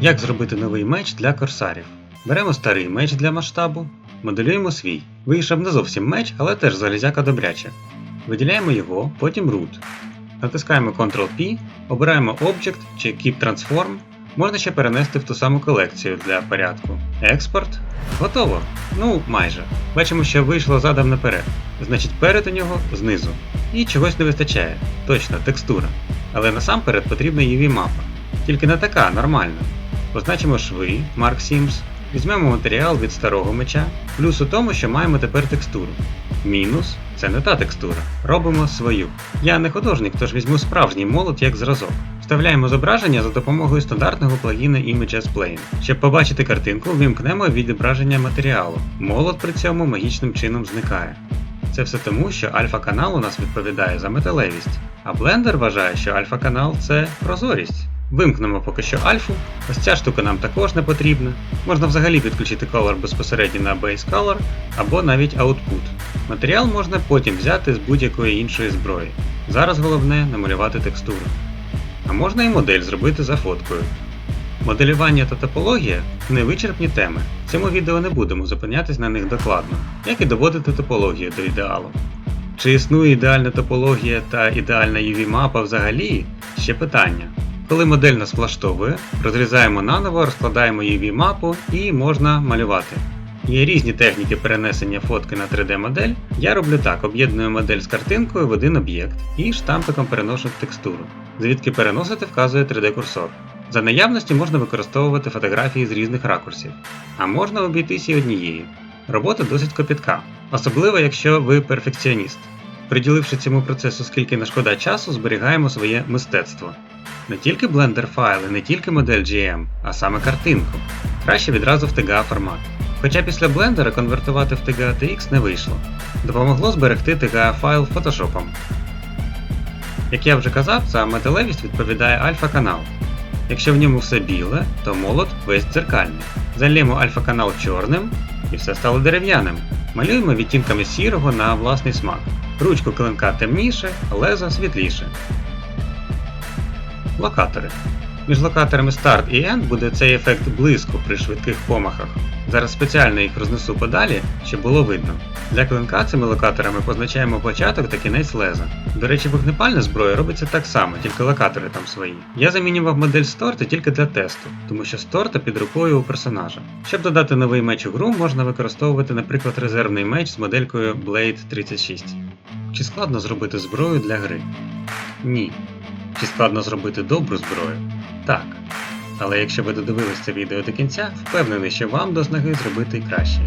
Як зробити новий меч для корсарів? Беремо старий меч для масштабу, моделюємо свій. Вийшов не зовсім меч, але теж залізяка добряче. Виділяємо його, потім root. Натискаємо Ctrl-P, обираємо Object чи Keep Transform. Можна ще перенести в ту саму колекцію для порядку. Експорт. Готово. Ну, майже. Бачимо, що вийшло задом наперед. Значить, перед у нього знизу. І чогось не вистачає. Точно, текстура. Але насамперед потрібна UV мапа. Тільки не така, нормальна. Позначимо шви, Mark Sims, візьмемо матеріал від старого меча, плюс у тому, що маємо тепер текстуру. Мінус це не та текстура. Робимо свою. Я не художник, тож візьму справжній молот як зразок. Вставляємо зображення за допомогою стандартного плагіна Images Plane. Щоб побачити картинку, вимкнемо відображення матеріалу. Молот при цьому магічним чином зникає. Це все тому, що альфа-канал у нас відповідає за металевість, а Blender вважає, що альфа-канал це прозорість. Вимкнемо поки що альфу, ось ця штука нам також не потрібна. Можна взагалі підключити Color безпосередньо на Base Color або навіть Output. Матеріал можна потім взяти з будь-якої іншої зброї. Зараз головне намалювати текстуру. А можна і модель зробити за фоткою. Моделювання та топологія невичерпні теми. В цьому відео не будемо зупинятись на них докладно, як і доводити топологію до ідеалу. Чи існує ідеальна топологія та ідеальна UV-мапа взагалі? Ще питання. Коли модель нас влаштовує, розрізаємо наново, розкладаємо UV-мапу і можна малювати. Є різні техніки перенесення фотки на 3D-модель. Я роблю так: об'єдную модель з картинкою в один об'єкт і штампиком переношу в текстуру. Звідки переносити вказує 3D-курсор. За наявності можна використовувати фотографії з різних ракурсів, а можна обійтися і однією. Робота досить копітка, особливо якщо ви перфекціоніст. Приділивши цьому процесу скільки не шкода часу, зберігаємо своє мистецтво. Не тільки Blender файли, не тільки модель GM, а саме картинку. Краще відразу в TGA формат. Хоча після Blender конвертувати в TGA TX не вийшло. Допомогло зберегти TGA файл фотошопом. Як я вже казав, за металевість відповідає альфа-канал. Якщо в ньому все біле, то молот весь дзеркальний. Залємо альфа-канал чорним і все стало дерев'яним. Малюємо відтінками сірого на власний смак. Ручку клинка темніше, лезо світліше. Локатори. Між локаторами Start і End буде цей ефект блиску при швидких помахах. Зараз спеціально їх рознесу подалі, щоб було видно. Для клинка цими локаторами позначаємо початок та кінець леза. До речі, вогнепальна зброя робиться так само, тільки локатори там свої. Я замінював модель Сторта тільки для тесту, тому що Сторта під рукою у персонажа. Щоб додати новий меч у гру, можна використовувати, наприклад, резервний меч з моделькою Blade 36. Чи складно зробити зброю для гри? Ні. Чи складно зробити добру зброю? Так. Але якщо ви додивились це відео до кінця, впевнений, що вам до снаги зробити краще.